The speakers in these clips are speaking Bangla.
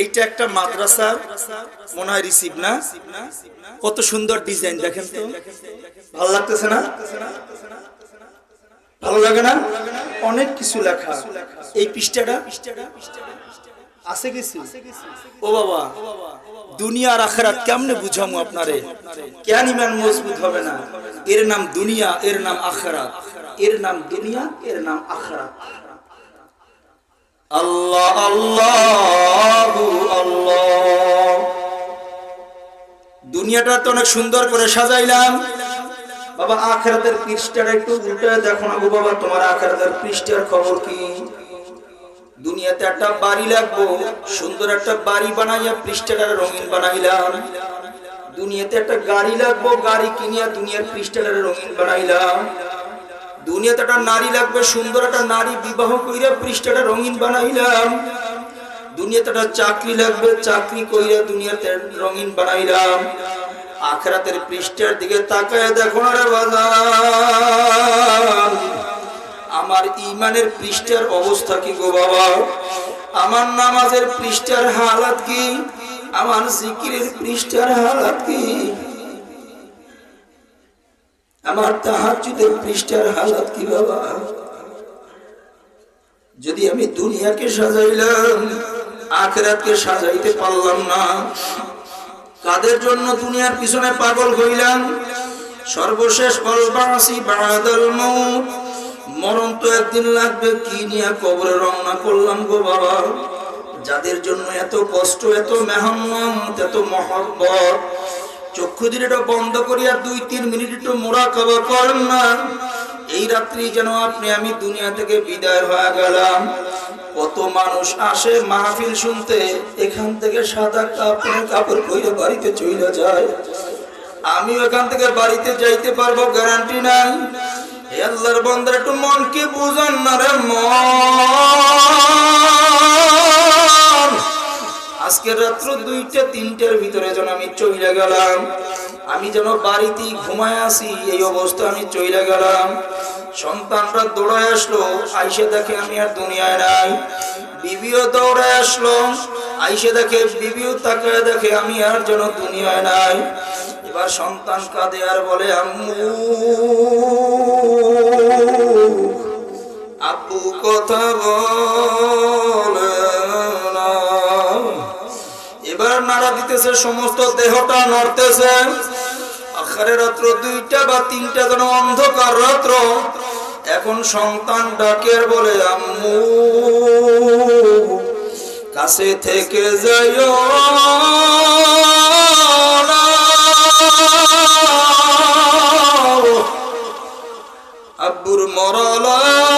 এইটা একটা মাদ্রাসার মনে হয় রিসিভ না? কত সুন্দর ডিজাইন দেখেন তো। ভালো লাগতেছে না? ভালো লাগে না? অনেক কিছু লেখা। এই পৃষ্ঠাটা? আছে কিছু? ও বাবা, দুনিয়া আর কেমনে বুঝামু আপনারে? কেন ইমান মজবুত হবে না? এর নাম দুনিয়া, এর নাম আখরাত। এর নাম দুনিয়া, এর নাম আখরাত। আল্লাহ আল্লাহ আল্লাহ। দুনিয়াটা তো অনেক সুন্দর করে সাজাইলাম। বাবা, আখেরাতের পৃষ্ঠাটা একটু উল্টে দেখো না গো বাবা, তোমার আখেরাতের পৃষ্ঠার খবর কি? দুনিয়াতে একটা বাড়ি লাগবো, সুন্দর একটা বাড়ি বানাইয়া পৃষ্ঠাটা রঙিন বানাইলাম। দুনিয়াতে একটা গাড়ি লাগবো, গাড়ি কিনিয়া দুনিয়ার পৃষ্ঠাটা রঙিন বানাইলাম। দুনিয়াতে একটা নারী লাগবে, সুন্দর একটা নারী বিবাহ কইরা পৃষ্ঠাটা রঙিন বানাইলাম। দুনিয়াতে একটা চাকরি লাগবে, চাকরি কইরা দুনিয়াতে রঙিন বানাইলাম। আখরাতের পৃষ্ঠার দিকে তাকায় দেখো না রে আমার ইমানের পৃষ্ঠার অবস্থা কি গো বাবা? আমার নামাজের পৃষ্ঠার হালাত কি? আমার জিকিরের পৃষ্ঠার হালাত কি? আমার তাহাজুদের পৃষ্ঠার হালাত কি বাবা? যদি আমি দুনিয়াকে সাজাইলাম, আখেরাতকে সাজাইতে পারলাম না। কাদের জন্য দুনিয়ার পিছনে পাগল হইলাম? সর্বশেষ অলবাসি বাদাল মৌত মরণ তো একদিন লাগবে, কি নিয়ে কবরে রওনা করলাম গো বাবা? যাদের জন্য এত কষ্ট, এত মেহনত, এত মহব্বত চক্ষু এটা বন্ধ করিয়া দুই, তিন মিনিট একটু মোড়া খাবার করেন না। এই রাত্রি যেন আপনি, আমি দুনিয়া থেকে বিদায় হয়ে গেলাম। কত মানুষ আসে মাহফিল শুনতে, এখান থেকে সাদা কাপড় কাপড় কইরে বাড়িতে চলে যায়। আমি এখান থেকে বাড়িতে যাইতে পারব, গ্যারান্টি নাই। আল্লাহর বন্দার একটু মনকে বুঝান না রে মন? আজকে রাত্র দুইটা, তিনটার ভিতরে যেন আমি চইলে গেলাম। আমি যেন বাড়িতেই ঘুমায় আসি এই অবস্থা আমি চইলে গেলাম। সন্তানরা দৌড়ায় আসলো, আইসে দেখে আমি আর দুনিয়ায় নাই। বিবিও দৌড়ায় আসলো, আইসে দেখে বিবিও তাকায় দেখে আমি আর যেন দুনিয়ায় নাই। এবার সন্তান কাঁদে আর বলে, আম্মু, আব্বু কথা বলে নাড়া দিতেছে, সমস্ত দেহটা নড়তেছে। আখারে রাত্র দুইটা বা তিনটা যেন অন্ধকার রাত্র, এখন সন্তান বলে, আম্মু, কাছে থেকে যাইও আব্বুর মরলাস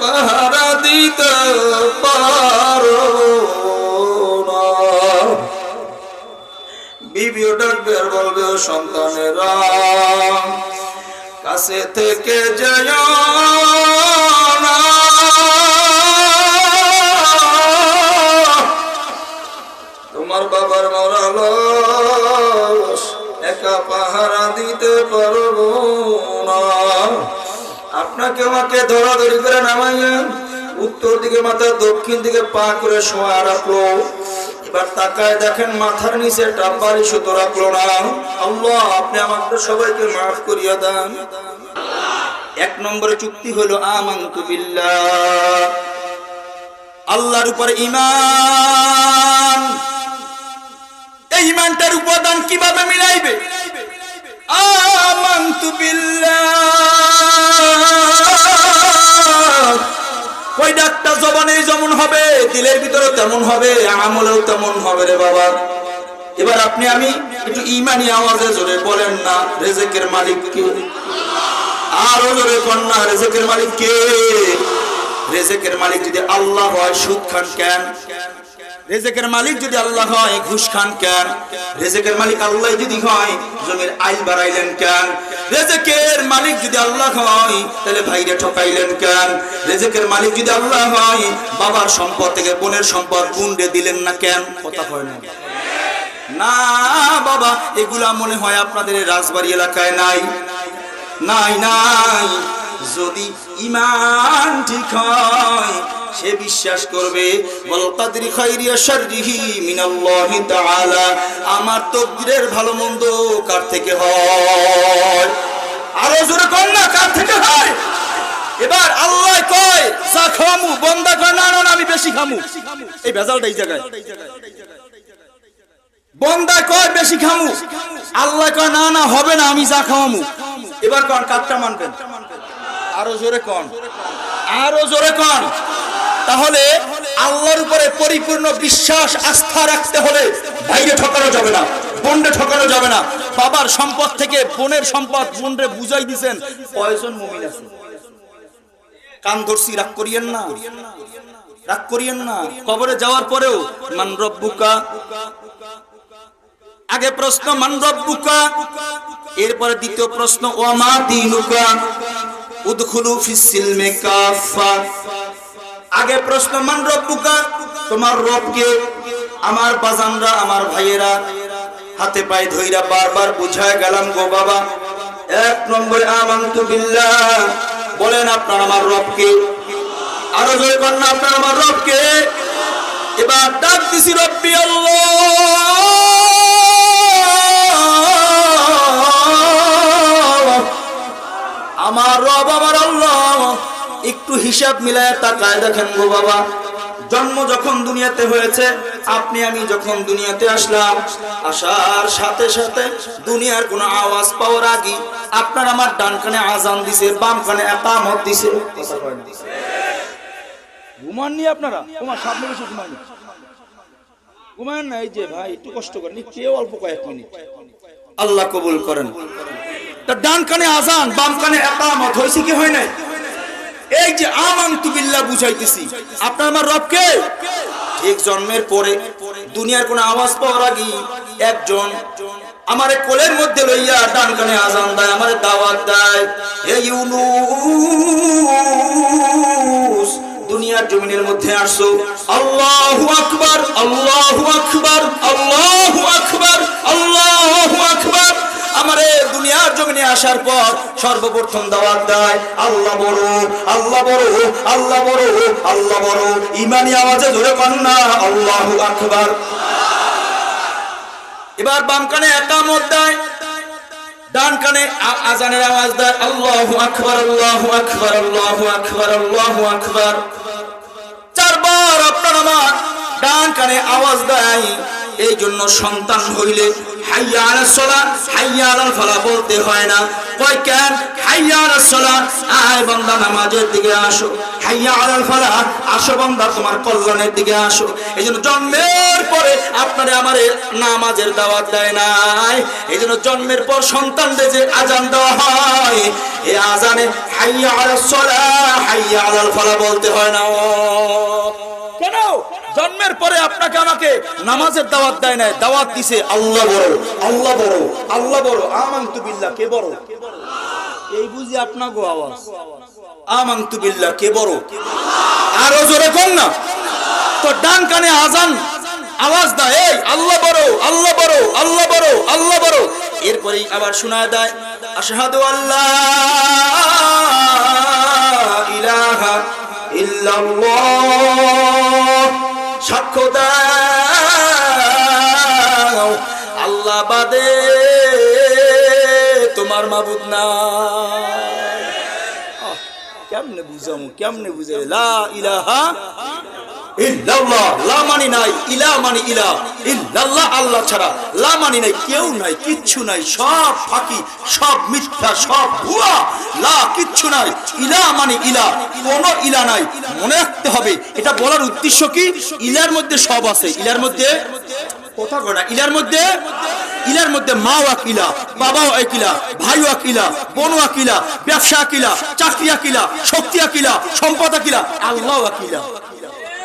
পাহারা দিতে পারো বিবিও ডাকবে আর বলবে, সন্তানেরা, কাছে থেকে যায় না। তোমার বাবার মরালস একা পাহারা দিতে পারব না। আপনাকে আমাকে ধরাধরি করে নামাইয়া উত্তর দিকে মাথা, দক্ষিণ দিকে পা করে শোয়া রাখল। এবার তাকায় দেখেন মাথার নিচে ডাব্বারি সুতো রাখল না। আল্লাহ, আপনি আমাকে সবাইকে মাফ করিয়া দেন। এক নম্বরে চুক্তি হলো, আমান্তু আল্লাহর উপর ইমান এই ইমানটার উপাদান কীভাবে মিলাইবে? বিল্লাহ ওই ডাক্তার জবানে যেমন হবে, দিলের ভিতরে তেমন হবে, আমলেও তেমন হবে রে বাবা। এবার আপনি, আমি একটু ইমানি আওয়াজে জোরে বলেন না, রেজেকের মালিক কে? আরও জোরে কন্যা রেজেকের মালিক কে? রেজেকের মালিক যদি আল্লাহ হয়, সুদ খান কেন? রেজেকের মালিক যদি আল্লাহ হয়, ঘুষ খান কেন? রেজেকের মালিক আল্লাহ যদি হয়, জমির আইল বাড়াইলেন কেন? রেজেকের মালিক যদি আল্লাহ হয়, তাহলে ভাইরে ঠকাইলেন কেন? রেজেকের মালিক যদি আল্লাহ হয়, বাবার সম্পদ থেকে বোনের সম্পদ গুন্ডে দিলেন না কেন? কথা হয় না। না, বাবা, এগুলা মনে হয় আপনাদের রাজবাড়ি এলাকায় নাই। নাই নাই। যদি ইমান ঠিক হয়, সে বিশ্বাস করবে আমার তকদিরের ভালো মন্দ কার থেকে হয়? আরও জোরে কর না, কার থেকে হয়? এবার আল্লাহ কয়, যা খামু, বন্দা কয়, না না আমি বেশি খামু। এই ভেজালটা এই জায়গায়। বন্দা কয়, বেশি খামু। আল্লাহ কয়, না না, হবে না, আমি যা খাওয়ামু এবার কন কাটটা মানবেন? আরও জোরে কন। আরও জোরে কন। তাহলে আল্লাহর উপরে পরিপূর্ণ বিশ্বাস, আস্থা রাখতে হলে বাইরে ঠকানো যাবে না, বন্ডে ঠকানো যাবে না। বাবার সম্পদ থেকে বোনের সম্পদ বোনরে বুঝাই দিছেন, কয়জন মুমিন আছে? কান ধরছি, রাগ করিয়েন না। রাগ করিয়েন না। কবরে যাওয়ার পরেও, মান রব্বুকা। আগে প্রশ্ন, মান রব্বুকা। এরপরে দ্বিতীয় প্রশ্ন ও ওয়ামা দিনুকা। আগে প্রশ্ন, মান রব্বুকা? তোমার রবকে আমার বাজানরা, আমার ভাইয়েরা, হাতে পায়ে ধইরা বারবার বুঝায় গেলাম গো বাবা। এক নম্বরে, আমান্তু বিল্লাহ। বলেন, আপনার আমার রবকে আরও জোরে কন্যা আপনার আমার রবকে এবার ডাক দিছি, রব্বি আল্লাহ। হিসাব মিলায় তাকায় দেখেন গো বাবা। জন্ম যখন দুনিয়াতে হয়েছে, আপনি আমি যখন দুনিয়াতে আসলাম, আসার সাথে সাথে দুনিয়ার কোনো আওয়াজ পাওয়ার আগে আপনার আমার ডান কানে আজান দিছে, বাম কানে একামত দিছে। কয় না। ঘুমাননি আপনারা? তোমার সামনে বসে ঘুমায়নি ঘুমায় না, এই যে ভাই, একটু কষ্ট করেন কেউ অল্প কয়েক মিনিট। আল্লাহ কবুল করেন। তা ডান কানে আজান, বাম কানে একামত, হয়েছে কি হয় নাই? এই যে আমান্তু বিল্লাহ বুঝাইতেছি। আপনার আমার রবকে ঠিক জন্মের পরে দুনিয়ার কোন আওয়াজ পাওয়ার আগে একজন আমারে কোলের মধ্যে লইয়া ডান কানে আজান দেয়, আমারে দাওয়াত দেয় হে ইউনুস, দুনিয়ার জমিনের মধ্যে আসছো আল্লাহু আকবার আল্লাহু আকবার আল্লাহু আকবার আল্লাহু আকবার। আমারে দুনিয়ার জমিনে আসার পর সর্বপ্রথম দাওয়াত দেয়, আল্লাহ বড় আল্লাহ বড় আল্লাহ বড় আল্লাহ বড়। ইমানি আওয়াজে ধরে কন্যা আল্লাহু আকবার। এবার বাম কানে একামত দেয়, ডান কানে আজানের আওয়াজ দেয়, আল্লাহু আকবার আল্লাহু আকবার আল্লাহু আকবার আল্লাহু আকবার। চারবার আপনার আমার ডান কানে আওয়াজ দেয় এই জন্য সন্তান হইলে হাইয়া হাইয়া বলতে হয় না। দিকে আসো। দিকে আসো। এই জন্য জন্মের পরে আপনারে নামাজের দেয় নাই। জন্মের পর সন্তানদের যে আজান দেওয়া হয় এই আজানে হাইয়া আলাস সালাহ হাইয়া আলাল ফালাহ বলতে হয় না। কেন? জন্মের পরে আপনাকে আমাকে নামাজের দাওয়াত দেয় নাই। দাওয়াত দিছে, আল্লাহ বড় আল্লাহ বড় আল্লাহ বড়, আমান্তু বিল্লাহ, কে বড়? এই বুঝি আপনাকে আওয়াজ। আমান্তু বিল্লাহ, কে বড়? আরও জোরে কোন না? তো ডান কানে আজান, আওয়াজ দেয় এই, আল্লাহ বড় আল্লাহ বড় আল্লাহ বড় আল্লাহ বড়। এরপরেই আবার শোনায় দেয় আশহাদু আল্লাহ ইলাহা ইল্লাল্লাহ। সাক্ষ্য দাও। আল্লাহ বাদে তোমার মাবুদ না। কেমনে বুঝামু কেমনে বুঝে লা ইলাহা এটা বলার উদ্দেশ্য কি? ইলার মধ্যে সব আছে, ইলার মধ্যে কথা না, ইলার মধ্যে ইলার মধ্যে মাও আকিলা বাবাও আকিলা ভাইও আকিলা বোনও আকিলা ব্যবসা আকিলা চাকরি আকিলা শক্তি আকিলা সম্পদ আকিলা আল্লাহ আকিলা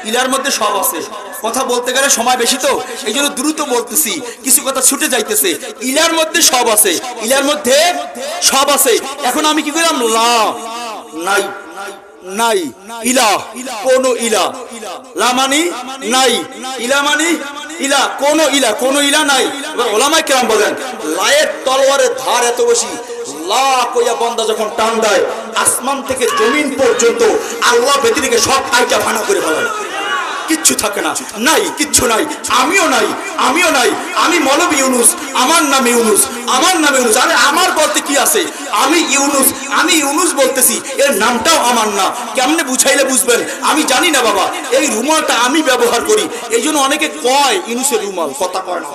ইলার মধ্যে সব আছে। কথা বলতে গেলে সময় বেশি তো এই জন্য দ্রুত বলতেছি, কিছু কথা ছুটে যাইতেছে। ইলার মধ্যে সব আছে, ইলার মধ্যে সব আছে। এখন আমি কি করলাম লা, নাই। নাই, ইলা, কোন ইলা। লামানি নাই, ইলা মানি ইলা, কোন ইলা কোন ইলা নাই। ওলামাই কেরাম বলেন, লায়ের তলোয়ারের ধার এত বেশি লা যখন টান দেয়, আসমান থেকে জমিন পর্যন্ত আল্লাহ ব্যতিরিকে সব আইটা ভাঙা করে ফেলায় কিচ্ছু থাকে না। নাই, কিচ্ছু নাই। আমিও নাই আমিও নাই। আমি মলব ইউনুস, আমার নাম ইউনুস, আমার নাম ইউনুস। আরে আমার বলতে কি আছে? আমি ইউনুস আমি ইউনুস বলতেছি, এর নামটাও আমার না। কেমনে বুঝাইলে বুঝবেন? আমি জানি না বাবা, এই রুমালটা আমি ব্যবহার করি। এই অনেকে কয়, ইউনুসের রুমাল, কথা কয় না।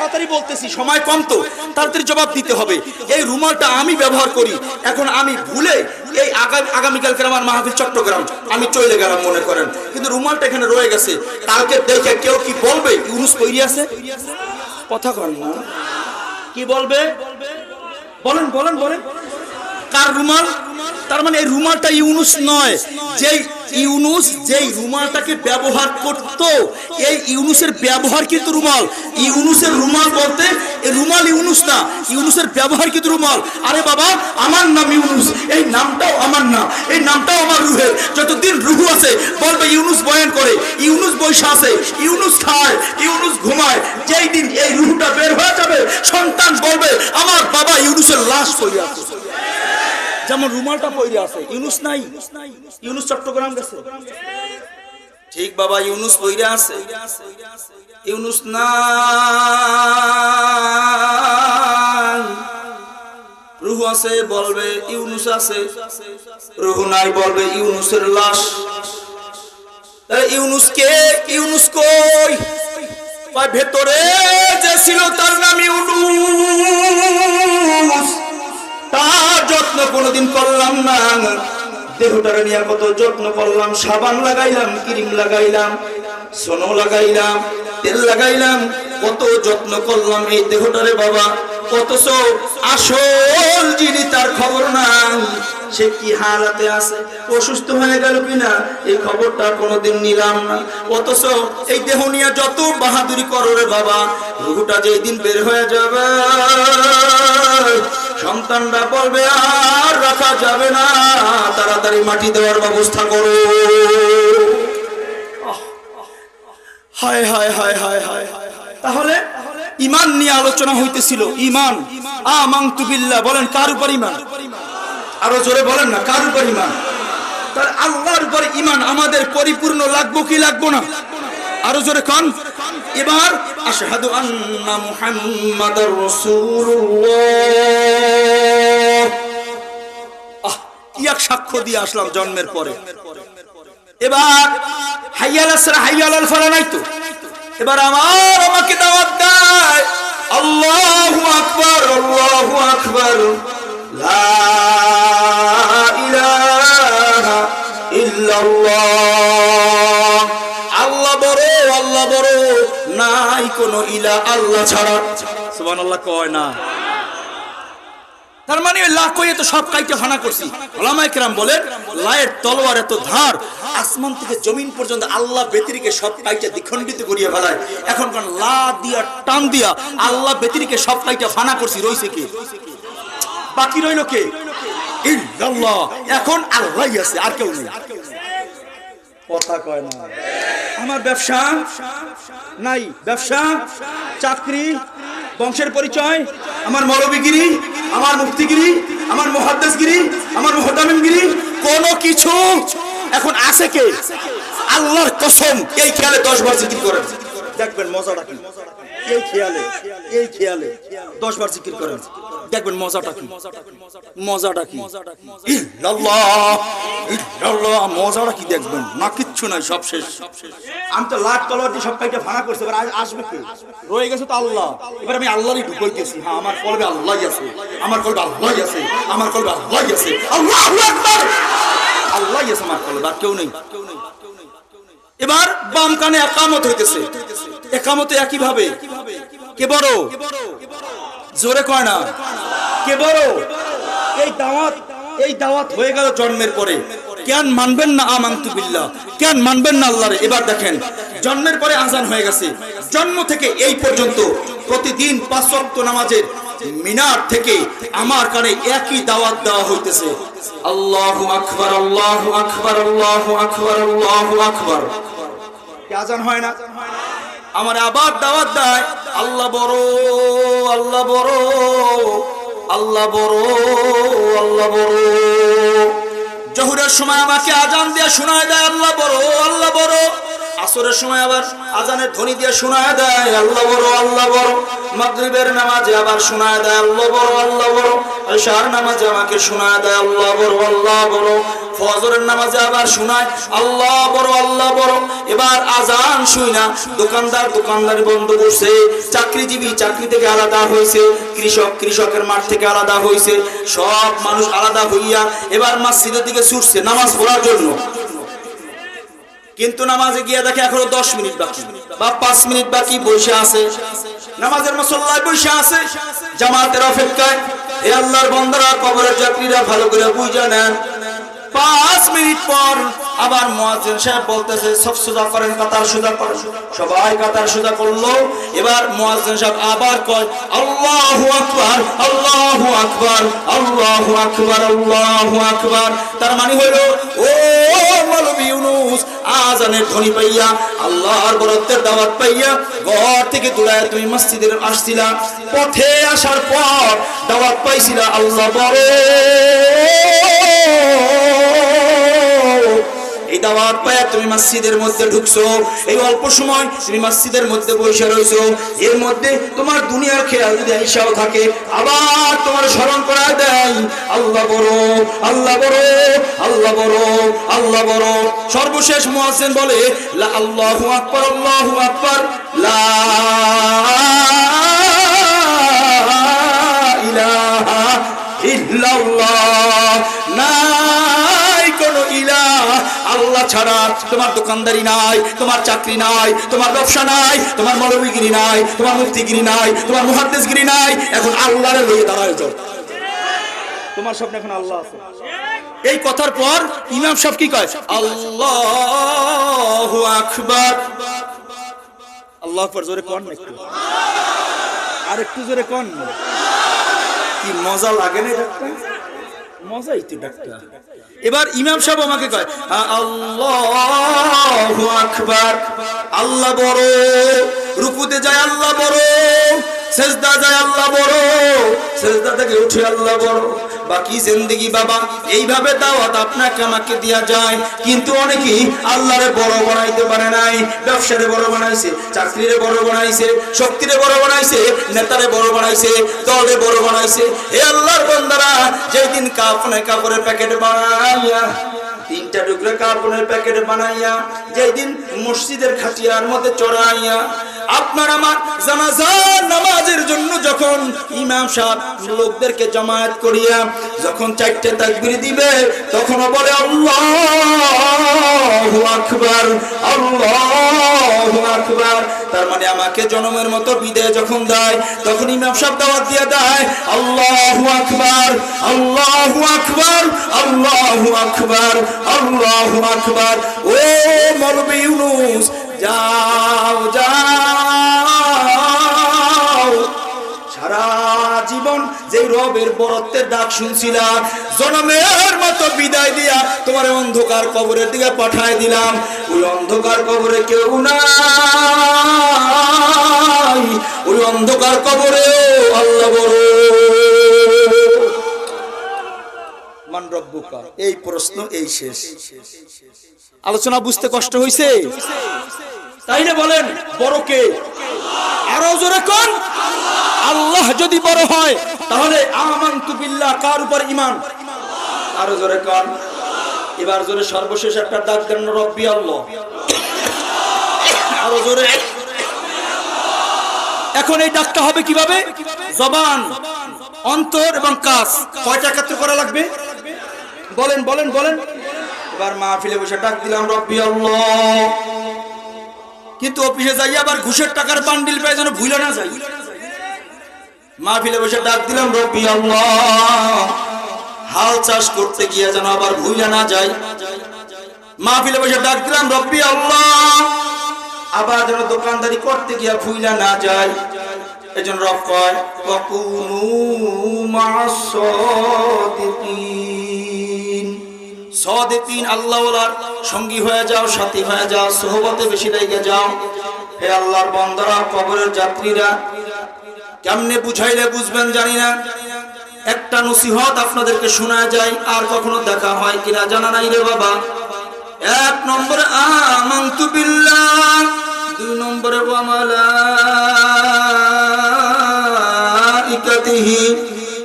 তাড়াতাড়ি বলতেছি, সময় কম তো, তাড়াতাড়ি জবাব দিতে হবে। এই রুমালটা আমি ব্যবহার করি, এখন আমি ভুলে এই আগামী আগামীকালকে আমার মাহফিল চট্টগ্রাম, আমি চলে গেলাম মনে করেন। কিন্তু রুমালটা এখানে রয়ে গেছে, কালকে দেখে কেউ কি বলবে? ইউনুস তৈরি আছে কথা কর না। কি বলবে? বলেন বলেন বলেন। কার রুমাল? তার মানে এই রুমালটা ইউনুস নয়। যেই ইউনুস যেই রুমালটাকে ব্যবহার করত, এই ইউনুসের ব্যবহার কিন্তু রুমাল। ইউনুসের রুমাল বলতে এই রুমাল ইউনুস না, ইউনুসের ব্যবহার কিন্তু রুমাল। আরে বাবা, আমার নাম ইউনুস, এই নামটাও আমার না, এই নামটাও আমার রুহের। যতদিন রুহু আছে, বলবে ইউনুস বয়ান করে, ইউনুস বৈশা আছে, ইউনুস খায়, ইউনুস ঘুমায়, যেই দিন এই রুহুটা বের হয়ে যাবে, সন্তান বলবে, আমার বাবা ইউনুসের লাশ পড়ে আছে। যেমন রুমালটা পইরে আছে, ইউনুস নাই, ইউনুস চট্টগ্রাম গেছে। ঠিক বাবা, ইউনুস পইরে আছে। ইউনুস নাই রুহু আছে, বলবে ইউনুস আছে। রুহু নাই, বলবে ইউনুসের লাশ। ইউনুস কে? ইউনুস কই? ভেতরে যে ছিল তার নাম ইউনুস। তার যত্ন কোনোদিন করলাম না। দেহটারে নিয়ে কত যত্ন করলাম, সাবান লাগাইলাম, ক্রিম লাগাইলাম, সোনো লাগাইলাম, তেল লাগাইলাম, কত যত্ন করলাম এই দেহটারে বাবা, অথচ আসল যিনি তার খবর নাই। সে কি হালাতে আছে, অসুস্থ হয়ে গেল কিনা, এই খবরটা কোনোদিন নিলাম না। অথচ এই দেহ নিয়ে যত বাহাদুরি করো রে বাবা, রুহুটা যেই দিন বের হয়ে যাবে সন্তানরা বলবে, আর রাখা যাবে না। তাড়াতাড়ি মাটি দেওয়ার ব্যবস্থা করো। হায় হায় হায় হায় হায় তাহলে ইমান নিয়ে আলোচনা হইতেছিল। ইমান। আমাং তুবিল্লা বলেন, কার উপর ইমান? আরও জোরে বলেন না, কার উপর ইমান? তার আল্লাহর উপর ইমান আমাদের পরিপূর্ণ লাগবো কি লাগবো না? আরও জোরে কন। এবার আশহাদু আন্না রাসূলুল্লাহ। কি এক সাক্ষ্য দিয়ে আসলাম জন্মের পরে। এবার হাইয়াল আসরা হাইয়াল আল ফালা নাই তো? এবার আমার আমাকে দাওয়াত দেয়। আল্লাহু আকবার আল্লাহু আকবার। লা ইলাহা ইল্লাল্লাহ। কোন ইলা আল্লাহ ছাড়া। সুবহানাল্লাহ কয় না। তার মানে ওই লাখ কইয়ে তো সব হানা করছি। ওলামা একরাম বলেন লায়ের তলোয়ার এত ধার আসমান থেকে জমিন পর্যন্ত আল্লাহ ব্যতিরিকে সব কাইটে দ্বিখণ্ডিত করিয়ে ফেলায়। এখন কোন লা দিয়া টান দিয়া আল্লাহ ব্যতিরিকে সব কাইটে ফানা করছি রইছে কে? বাকি রইল কে? ইল্লাল্লাহ। এখন আল্লাহই আছে আর কেউ নেই। কথা কয় না। আমার ব্যবসা নাই, ব্যবসা, চাকরি, বংশের পরিচয়, আমার মৌলবীগিরি, আমার মুক্তিগিরি আমার মহাদ্দেশগিরি আমার মহতামিমগিরি কোন কিছু এখন আছে কে? আল্লাহর কসম, এই খেয়ালে দশ বার জিকির করেন। দেখবেন মজাটা কি? এই খেয়ালে এই খেয়ালে দশ বার জিকির করেন। দেখবেন মজাটা কি? মজাটা কি? মজাটা কি দেখবেন? না কিচ্ছু নাই সব শেষ। আমি তো লাট তলোয়ার দিয়ে সব কাইটা ভাঙা করছি এবার আসবে কে? রয়ে গেছে তো আল্লাহ। এবার আমি আল্লাহরই ঢুকাইতেছি। হ্যাঁ আমার কলবে আল্লাহই আছে। আমার কলবে আল্লাহই আছে। আমার কলবে আল্লাহই আছে। আল্লাহ আকবার! আল্লাহই আছে আমার কলবে আর কেউ নেই। এবার বাম কানে একামত হইতেছে। একামতে একই ভাবে কে বড়? জোরে কয় না? কে বড় এই দাওয়াত এই দাওয়াত হয়ে গেল জন্মের পরে। কেন মানবেন না আমান্তু বিল্লাহ? কেন মানবেন না আল্লাহরে? এবার দেখেন, জন্মের পরে আজান হয়ে গেছে। জন্ম থেকে এই পর্যন্ত প্রতিদিন পাঁচ ওয়াক্ত নামাজের মিনার থেকে আমার কানে একই দাওয়াত দেওয়া হইতেছে। আল্লাহু আকবার আল্লাহু আকবার আল্লাহু আকবার আল্লাহু আকবার। আজান হয় না? আমার আবার দাওয়াত দেয়, আল্লাহ বড় আল্লাহ বড় আল্লাহ বড় আল্লাহ বড়। জহুরের সময় আমাকে আজান দিয়ে শোনায় দেয়, আল্লাহ বড় আল্লাহ বড়। আসরের সময় আবার আজানের ধ্বনি দিয়ে শোনায় দেয়, আল্লাহ বড় আল্লাহ বড়। মাগরিবের নামাজে আবার শোনায় দেয়, আল্লাহ বড় আল্লাহ বড়। এশার নামাজে আমাকে শোনায় দেয়, আল্লাহ বড় আল্লাহ বড়। ফজরের নামাজে আবার শোনায়, আল্লাহ বড় আল্লাহ বড়। এবার আজান শুই না, দোকানদার, দোকানদারি বন্ধ করছে, চাকরিজীবী চাকরি থেকে আলাদা হয়েছে, কৃষক, কৃষকের মাঠ থেকে আলাদা হয়েছে, সব মানুষ আলাদা হইয়া এবার মসজিদের দিকে ছুটছে নামাজ পড়ার জন্য। কিন্তু নামাজে গিয়ে দেখে এখনও দশ মিনিট বাকি। বা পাঁচ মিনিট বাকি বসে আছে। নামাজের মসল্লায় বসে আছে। জামাতের অপেক্ষায়। এ আল্লাহর বন্দরা কবরের যাত্রীরা ভালো করে বুঝে নেন। পাঁচ মিনিট পর আবার মুয়াজ্জিন সাহেব বলতেছে, সব সুজা করেন, কাতার সুজা করেন। সবাই কাতার সুজা করল। এবার মুয়াজ্জিন সাহেব আবার কয়, আল্লাহু আকবার আল্লাহু আকবার আল্লাহু আকবার আল্লাহু আকবার। তার মানে হলো, ও মালবী ইউনুস আজানের ধ্বনি পাইয়া, আল্লাহর বরত্বের দাওয়াত পাইয়া, ঘর থেকে দৌড়ায় তুমি মসজিদের আসছিলা। পথে আসার পর দাওয়াত পাইছিলা আল্লাহ বড় এই দাওয়াত পায়া তুমি মসজিদের মধ্যে ঢুকছো, এই অল্প সময় তুমি মসজিদের মধ্যে বসে রয়েছো এর মধ্যে তোমার দুনিয়ার খেয়াল যদি ঈশাও থাকে, আবার তোমার স্মরণ করা দেয়, আল্লাহ বড় আল্লাহ বড় আল্লাহ বড় আল্লাহ বড়। সর্বশেষ মুয়াজ্জিন বলে, লা আল্লাহু আকবার আল্লাহু আকবার, লা ইলাহা ইল্লাল্লাহ ইলাহ আল্লাহ ছাড়া তোমার দোকানদারি নাই, তোমার চাকরি নাই, তোমার ব্যবসা নাই, তোমার মৌলবীগিরি নাই, তোমার মুক্তিগিরি নাই, তোমার মুহাদ্দিসগিরি নাই, এখন আল্লাহরে লইয়ে দাঁড়ায় যাও। তোমার স্বপ্ন এখন আল্লাহ আছে। এই কথার পর ইমাম সাহেব কি কয়? আল্লাহু আকবার। আল্লাহ আকবার, জোরে কোন একটু। আর একটু জোরে কোন কি মজা লাগে না এটা মজাই তো ডাক্তার এবার ইমাম সাহেব আমাকে কয়, আল্লাহ আকবার, আল্লাহ বড়, রুকুতে যায় আল্লাহ বড়, সেজদা যায় আল্লাহ বড়, সেজদা থেকে উঠে আল্লাহ বড়। বাকি জিন্দগি বাবা, এইভাবে দাওয়াত আপনাকে আমাকে দেওয়া যায়। কিন্তু অনেকেই আল্লাহরে বড় বানাইতে পারে নাই, ব্যবসারে বড় বানাইছে, চাকরিরে বড় বানাইছে, শক্তিরে বড় বানাইছে, নেতারে বড় বানাইছে, দলে বড় বানাইছে। এ আল্লাহর বন্দারা, যেদিন কাপনে কাপড়ে কাপড়ের প্যাকেট বানাইয়া তিনটা টুকরা কাপড়ের প্যাকেট বানাইয়া যেই দিন মসজিদের খাটিয়ার মধ্যে চড়াইয়া, আপনার আমার জানাজার নামাজের জন্য যখন ইমাম সাহেব লোকদেরকে জামায়াত করিয়া যখন চারটে তাকবির দিবে, তখনও বলে, আল্লাহু আকবার আল্লাহু আকবার। তার মানে আমাকে জনমের মতো বিদায় যখন দেয়, তখন ইমাম সাহেব দাওয়াত দিয়ে দেয়, আল্লাহু আকবার আল্লাহু আকবার। আল্লাহু আকবার আল্লাহু আকবার। ও মরবে ইউনুস, যাও যাও। সারা জীবন যে রবের বরত্বের ডাক শুনছিলা, জনমের মতো বিদায় দিয়া তোমার অন্ধকার কবরের দিকে পাঠায় দিলাম। ওই অন্ধকার কবরে কেউ নাই। ওই অন্ধকার কবরে আল্লাহ বড়। এই প্রশ্ন, এই শেষ। আলোচনা বুঝতে কষ্ট হইছে? তাইলে বলেন, বড় কে? আরও জোরে কোন? আল্লাহ যদি বড় হয়, তাহলে আমানতু বিল্লাহ, কার উপর ঈমান? আরও জোরে কোন? এবার জোরে সর্বশেষ একটা ডাক দেন, রব্বি আল্লাহ। আরও জোরে। এখন এই ডাকটা হবে কীভাবে? জবান, অন্তর এবং কাজ কয়টা একাত্র করা লাগবে? বলেন বলেন বলেন। এবার মাহফিলে বসে ডাক দিলাম, রব্বি কিন্তু অফিসে যাই আবার ঘুষের টাকার বান্ডিল পেয়ে যেন ভুলে না যাই। মাহফিলে বসে ডাক দিলাম, রব্বি হাল চাষ করতে গিয়ে যেন আবার ভুলে না যাই। মাহফিলে বসে ডাক দিলাম, রব্বি আবার যেন দোকানদারি করতে গিয়া ভুইলা না যায় এজন রব কয় মা'আস সাদিকিন সাদিকিন আল্লাহওয়ালার সঙ্গী হয়ে যাও, সাথী হয়ে যাও, সোহবতে বেশি লেগে যাও। হে আল্লাহর বন্দরা, কবরের যাত্রীরা, কেমনে বুঝাইলে বুঝবেন জানি না। একটা নসিহত আপনাদেরকে শোনা যায়, আর কখনো দেখা হয় কিনা জানা নাই রে বাবা। এক নম্বরে, আমান্তু বিল্লাহ। দুই নম্বরে, ওয়া মালাইকাতিহি।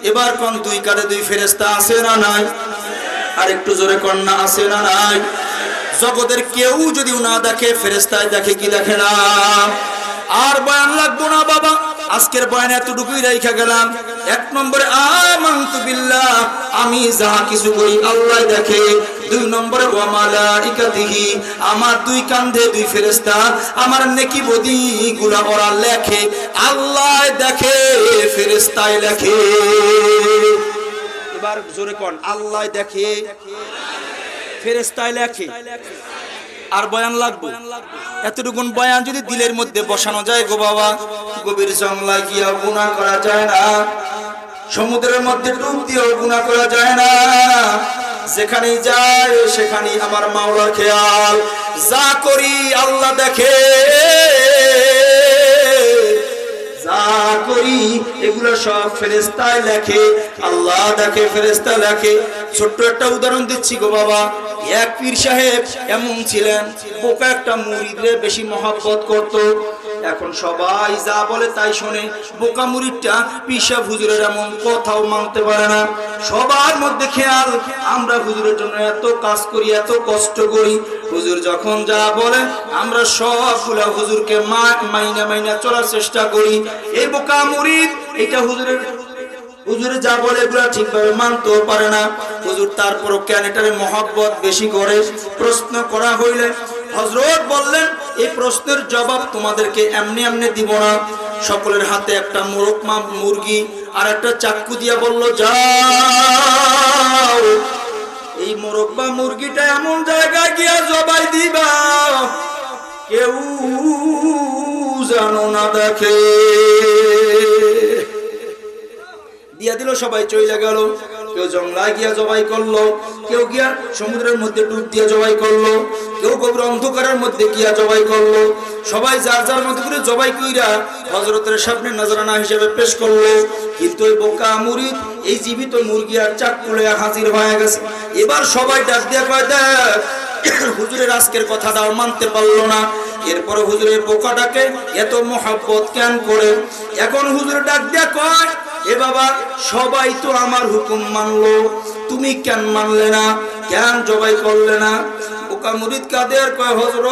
এবার কোন দুই কারে দুই ফেরেশতা আছে না নাই? আর একটু জোরে কন্যা আছে না নাই? জগতের কেউ যদি না দেখে ফেরেস্তায় দেখে কি দেখে না? আর বয়ান লাগবো না বাবা, আজকের বয়ান এতটুকুই রেখে গেলাম। এক নম্বরে, আমান্তু আমি যাহা কিছু করি আল্লাহ দেখে। দুই নম্বরে, ওয়া মালাইকাতিহি, আমার দুই কান্ধে দুই ফেরেশতা, আমার নেকি বদি গুলা ওরা লেখে। আল্লাহ দেখে ফেরেস্তায় লেখে। এবার জোরে কোন, আল্লাহ দেখে ফেরেস্তায় লেখে, আর বয়ান লাগবে। এতটুকুন বয়ান যদি দিলের মধ্যে বসানো যায় গো বাবা, গভীর জংলা গিয়া গুণা করা যায় না। সমুদ্রের মধ্যে ডুব দিয়েও গুণা করা যায় না। যেখানে যায় সেখানে আমার মাওলার খেয়াল। যা করি আল্লাহ দেখে। করি, এগুলো সব ফেরেস্তায় লেখে, আল্লাহ লেখে। ছোট্ট একটা উদাহরণ দিচ্ছি গো বাবা। এক পীর সাহেব এমন ছিলেন, বোকা একটা মুরিদরে বেশি মহাব্বত করত। এখন সবাই যা বলে তাই শোনে। বোকা মুরিদটা পিসা হুজুরের এমন কথাও মানতে পারে না। সবার মধ্যে খেয়াল, আমরা হুজুরের জন্য এত কাজ করি, এত কষ্ট করি। হুজুর যখন যা বলে, আমরা সবগুলা হুজুরকে মাইনা মাইনা চলার চেষ্টা করি। এই বোকা মুরিদ এটা হুজুরের, হুজুরে যা বলে এগুলা ঠিকভাবে মানতেও পারে না। হুজুর তারপরও কেন এটারে মহব্বত বেশি করে? প্রশ্ন করা হইলে হজরত বললেন এই প্রশ্নের জবাব তোমাদেরকে এমনি এমনি দিব না। সকলের হাতে একটা মোরকমা মুরগি আর একটা চাক্কু দিয়া বলল, যাও, এই মোরব্বা মুরগিটা এমন জায়গায় গিয়া জবাই দিবা। কেউ জানো না দেখে। দিয়া দিল, সবাই চলে গেল। কেউ জংলায় গিয়া জবাই করল, কেউ গিয়া সমুদ্রের মধ্যে ডুব দিয়ে জবাই করল, কেউ গভীর অন্ধকারের মধ্যে গিয়া জবাই করল। সবাই যার যার মতো করে জবাই কইরা হজরতের সামনে নজরানা হিসেবে পেশ করল। কিন্তু ওই বোকা মুরিদ, এই জীবিত মুরগি আর চাকুলে হাজির হয়ে গেছে। এবার সবাই ডাক দিয়া কয়, দেখ, হুজুরের আজকের কথাটাও মানতে পারল না। এরপরে হুজুরের বোকাটাকে এত মহাব্বত কেন করে? এখন হুজুর ডাক দিয়া কয় এ বাবা, সবাই তো আমার হুকুম মানলো। তুমি কেন মানলে না? কেন জবাই করলে না? বোকা মুরিদ কাদের কয় হজর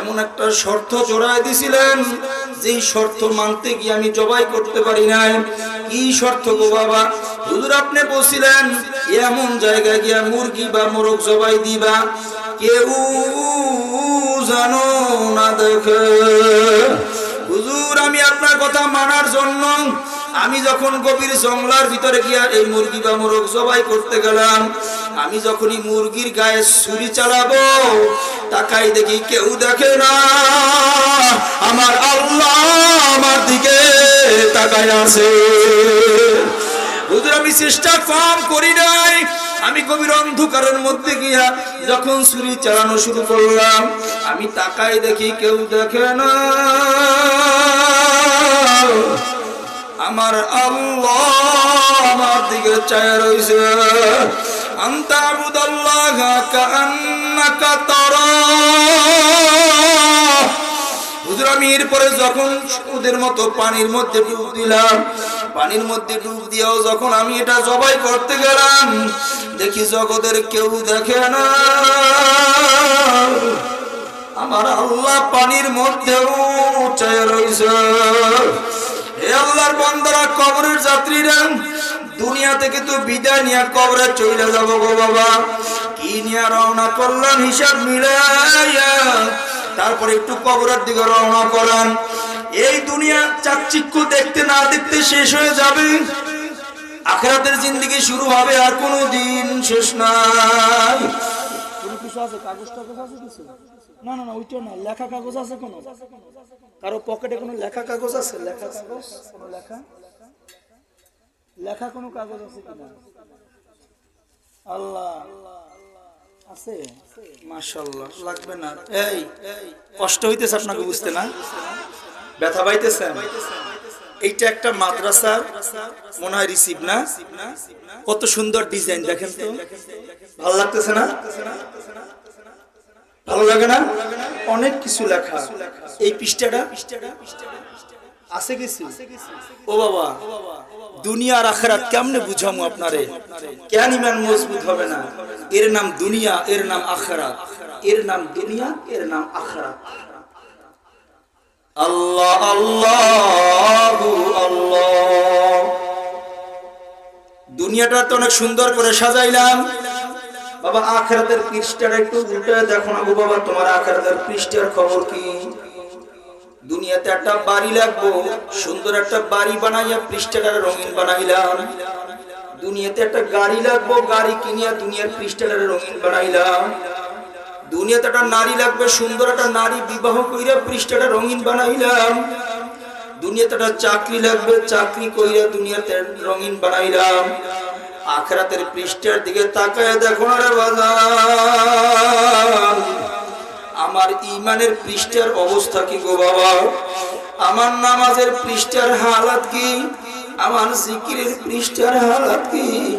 এমন একটা শর্ত জোড়ায় দিছিলেন, যেই শর্ত মানতে গিয়ে আমি জবাই করতে পারি নাই। কি শর্ত গো বাবা? হুজুর আপনি বলছিলেন, এমন জায়গায় গিয়া মুরগি বা মোরগ জবাই দিবা। কেউ জানো না দেখে। হুজুর, আমি আপনার কথা মানার জন্য আমি যখন গভীর জঙ্গলার ভিতরে গিয়া এই মুরগি বা মোরগ জবাই করতে গেলাম, আমি যখনই মুরগির গায়ে ছুরি চালাবো, তাকাই দেখি কেউ দেখে না। আমার আল্লাহ আমার দিকে তাকায় আছে। হুজুর, আমি চেষ্টা কম করি নাই। আমি গভীর অন্ধকারের মধ্যে গিয়া যখন ছুরি চালানো শুরু করলাম, আমি তাকাই দেখি কেউ দেখে না। আমার আমার দিকে চায় আমি এরপরে যখন ওদের মতো পানির মধ্যে ডুব দিলাম, পানির মধ্যে ডুব দিয়েও যখন আমি এটা জবাই করতে গেলাম, দেখি জগতের কেউ দেখে না। আমার আল্লাহ পানির মধ্যেও চায় রয়েছে হে আল্লাহর বন্দরা, কবরের যাত্রীরা, দুনিয়া থেকে তো বিদায় নিয়ে কবরে চলে যাব গো বাবা। কি নিয়ে রওনা করলাম? হিসাব মিলাইয়া তারপরে একটু কবরের দিকে রওনা করেন। এই দুনিয়া চাকচিক্য দেখতে না দেখতে শেষ হয়ে যাবে। আখেরাতের জিন্দিগি শুরু হবে আর কোনো দিন শেষ নাই। কিছু আছে? কাগজ টাগজ আছে না না না ওইটা না, লেখা কাগজ আছে কোনো? কারও পকেটে কোনো লেখা কাগজ আছে? লেখা কাগজ, কোনো লেখা? লেখা কোনো কাগজ আছে কিনা আল্লাহ, আছে? মাশাল্লাহ লাগবে না। এই, কষ্ট হইতেছে আপনাকে বুঝতে না? ব্যথা পাইতেছেন এইটা একটা মাদ্রাসা মনে হয় রিসিভ না? কত সুন্দর ডিজাইন দেখেন তো। ভালো লাগতেছে না? ভালো লাগে না? অনেক কিছু লেখা। এই পৃষ্ঠাটা আছে কিছু? ও বাবা, দুনিয়া আর আখেরাত কেমনে বুঝামু আপনারে? কেন ইমান মজবুত হবে না? এর নাম দুনিয়া, এর নাম আখেরাত। এর নাম দুনিয়া, এর নাম আখেরাত। আল্লাহ আল্লাহ আল্লাহ। দুনিয়াটা তো অনেক সুন্দর করে সাজাইলাম। বাবা, আখেরাতের পৃষ্ঠাটা একটু উল্টে দেখো না গো বাবা, তোমার আখেরাতের পৃষ্ঠার খবর কি? দুনিয়াতে একটা বাড়ি লাগবো, সুন্দর একটা বাড়ি বানাইয়া পৃষ্ঠাটা রঙিন বানাইলাম। দুনিয়াতে একটা গাড়ি লাগবো, গাড়ি কিনিয়া দুনিয়ার পৃষ্ঠাটা রঙিন বানাইলাম। দুনিয়াতে একটা নারী লাগবে, সুন্দর একটা নারী বিবাহ কইরা পৃষ্ঠাটা রঙিন বানাইলাম। দুনিয়াতে একটা চাকরি লাগবে, চাকরি কইরা দুনিয়াতে রঙিন বানাইলাম। আখরাতের পৃষ্ঠার দিকে তাকায় দেখো রে বাজার আমার ইমানের পৃষ্ঠার অবস্থা কি গো বাবা? আমার নামাজের পৃষ্ঠার হালাত কি? আমার জিকিরের পৃষ্ঠার হালাত কি?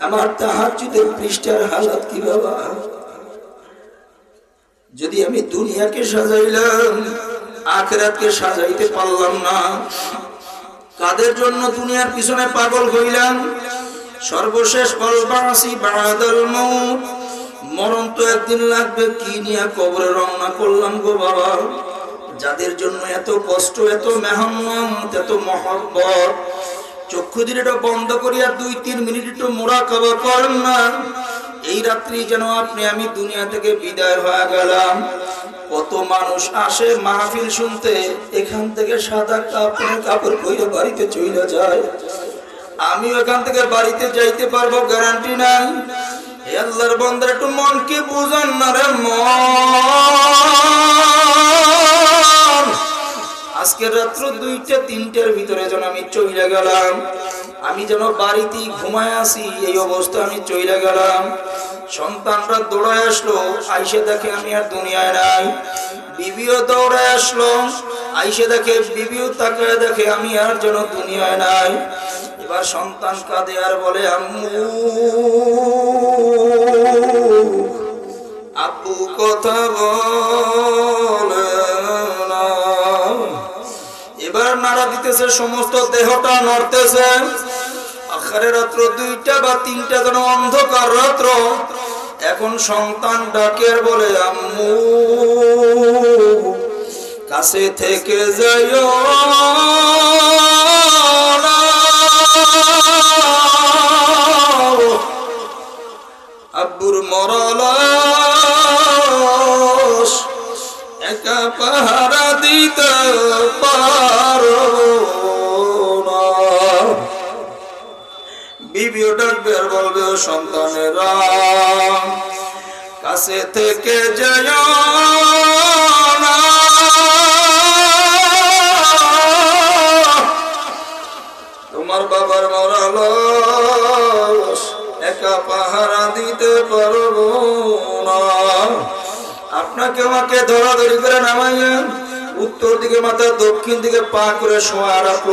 আমার তাহাজুদের পৃষ্ঠার হালাত কি বাবা? যদি আমি দুনিয়াকে সাজাইলাম, আখেরাতকে সাজাইতে পারলাম না কাদের জন্য দুনিয়ার পিছনে পাগল হইলাম? সর্বশেষ কলবাসী বাদাল মৌত মরণ তো একদিন লাগবে, কি নিয়ে কবরে রওনা করলাম গো বাবা? যাদের জন্য এত কষ্ট, এত মেহনত, এত মহব্বত, চক্ষু দিলে এটা বন্ধ করিয়া দুই তিন মিনিট একটু মোড়া খাবার করেন না। এই রাত্রি যেন আপনি, আমি দুনিয়া থেকে বিদায় হয়ে গেলাম। কত মানুষ আসে মাহফিল শুনতে, এখান থেকে সাদা কাপড় কাপড় কইরে বাড়িতে চলে যায়। আমি এখান থেকে বাড়িতে যাইতে পারব, গ্যারান্টি নাই। আল্লাহর বন্দার একটু মনকে বুঝান না রে মন। আজকে রাত্র দুইটা, তিনটার ভিতরে যেন আমি চইলে গেলাম। আমি যেন বাড়িতেই ঘুমায় আসি এই অবস্থা আমি চইলে গেলাম। সন্তানরা দৌড়ায় আসলো, আইসে দেখে আমি আর দুনিয়ায় নাই। বিবিও দৌড়ায় আসলো, আইসে দেখে বিবিও তাকায় দেখে আমি আর যেন দুনিয়ায় নাই। এবার সন্তান কাঁদে আর বলে, আম্মু, আব্বু কথা বলে এবার নাড়া দিতেছে, সমস্ত দেহটা নড়তেছে। আখারে রাত্র দুইটা বা তিনটা যেন অন্ধকার রাত্র, এখন সন্তান ডাকের বলে, আম্মু, কাছে থেকে যাইও। আব্বুর মরলাস একা পাহারা দিতে পারো বলবে, সন্তানেরা, কাছে থেকে তোমার বাবার মরালস একা পাহারা দিতে পারব না। আপনাকে আমাকে ধরাধরি করে নামাইয়েন উত্তর দিকে মাথা দক্ষিণ দিকে পা করে শোয়া রাখল।